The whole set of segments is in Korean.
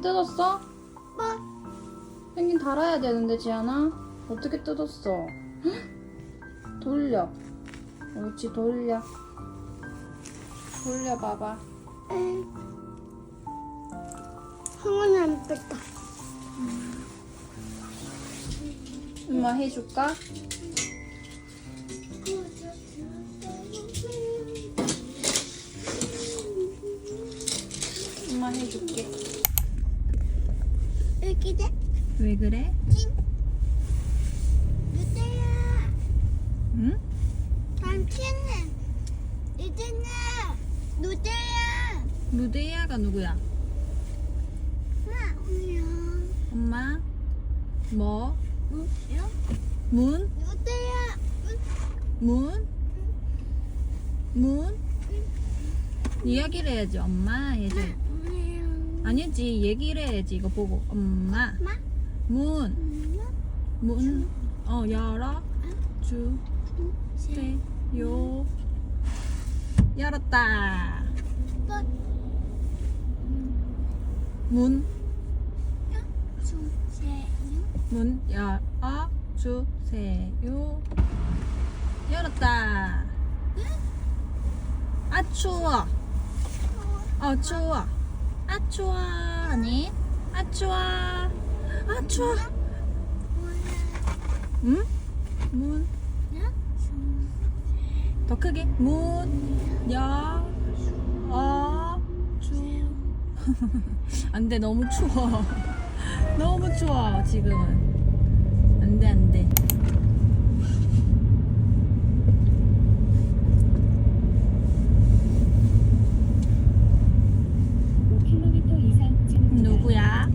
뜯었어? 뭐? 펭귄 달아야 되는데 지안아 어떻게 뜯었어? 헉! 돌려 옳지 돌려 돌려 봐봐 형은 안 뺐다. 엄마 해줄까? 엄마 해줄게 돼? 왜 그래? 누대야. 응? 당신은 이제는 누대야. 루데이아가 누구야? 응. 엄마? 뭐? 누대야. 문? 누대야. 문? 문? 이야기를 해야지 엄마 해야지 아니지 얘기를 해야지 이거 보고. 엄마. 엄마? 문. 문, 어, 열어, 주, 세, 요. 열었다. 문, 문, 열어, 주세요. 열었다. 아, 추워. 어, 추워. 아, 추워. 아니, 아, 추워. 아, 추워. 응? 문, 더 크게. 문, 여, 어, 주. 안 돼, 너무 추워. 너무 추워, 지금은. 안 돼, 안 돼. 누구야?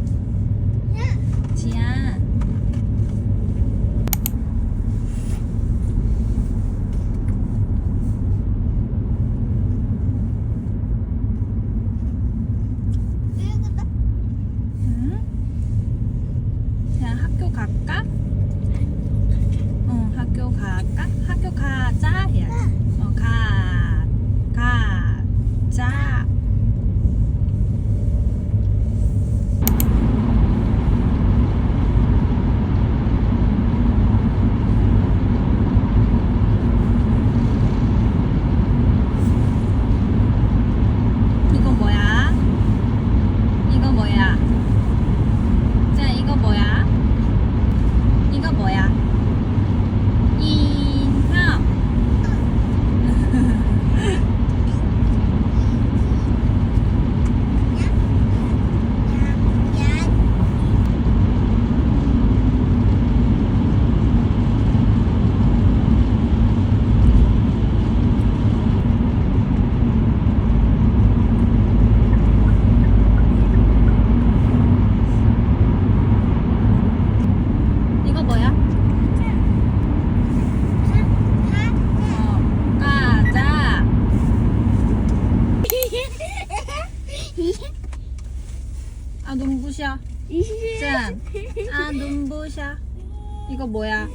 지안. 응? 그냥 학교 갈까? 응, 학교 갈까? 학교 가자 해야지. 어, 가, 가자. 이거 뭐야? 이거 뭐야? 자, 이거 뭐야? 이거 뭐야? 인형. 이거 뭐야? 어, 가자. 아, 눈부셔. 짠. 아, 눈부셔. 이거 뭐야?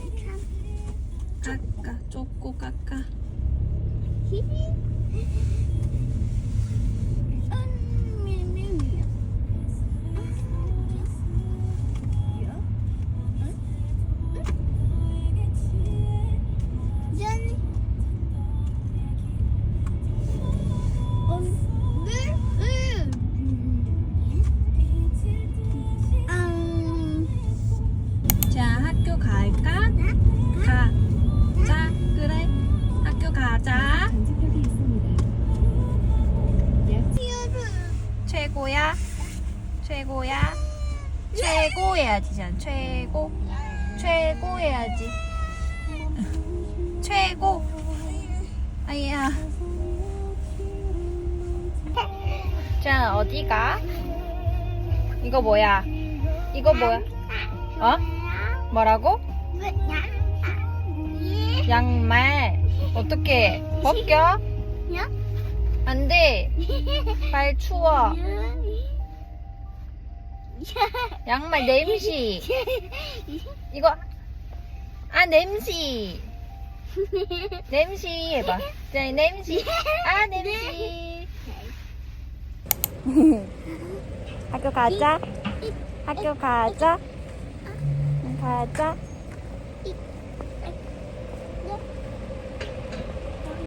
까까, 쪼꼬 까까. 최고야. 최고야. 최고 해야지, 전 최고. 최고 해야지. 최고. 아야. 자, 어디가? 이거 뭐야? 이거 뭐야? 어? 뭐라고? 양말. 어떻게? 벗겨? 안 돼. 발 추워. 양말 냄새. 이거 아 냄새. 냄새 해봐. 자 냄새. 아 냄새. 학교 가자. 학교 가자. 응, 가자. 이